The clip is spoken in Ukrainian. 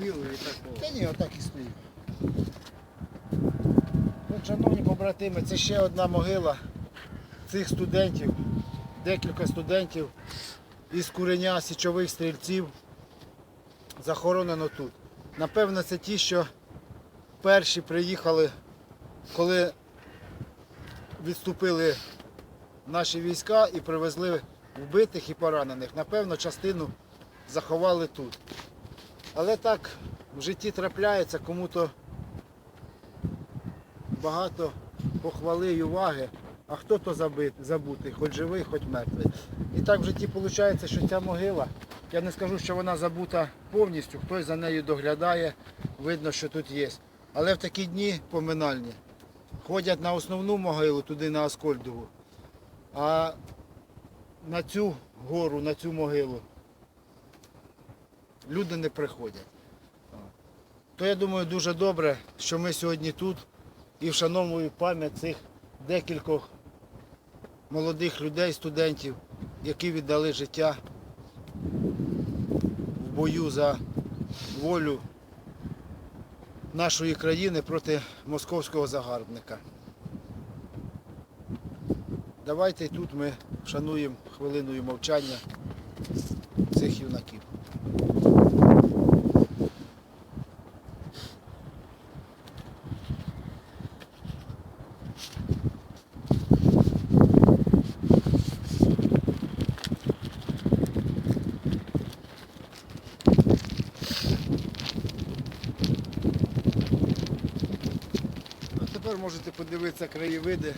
могилу і такого. Та ні, отак і стоїть. От, шановні побратими, це ще одна могила цих студентів, декілька студентів із куреня січових стрільців захоронено тут. Напевно, це ті, що перші приїхали, коли відступили наші війська і привезли вбитих і поранених. Напевно, частину заховали тут. Але так в житті трапляється, кому-то багато похвали і уваги, а хто то забутий, хоч живий, хоч мертвий. І так в житті виходить, що ця могила, я не скажу, що вона забута повністю, хтось за нею доглядає, видно, що тут є. Але в такі дні поминальні ходять на основну могилу, туди на Аскольдову, а на цю гору, на цю могилу люди не приходять. То я думаю, дуже добре, що ми сьогодні тут і вшановуємо пам'ять цих декількох молодих людей, студентів, які віддали життя в бою за волю нашої країни проти московського загарбника. Давайте тут ми вшануємо хвилиною мовчання цих юнаків. А тепер можете подивитися краєвиди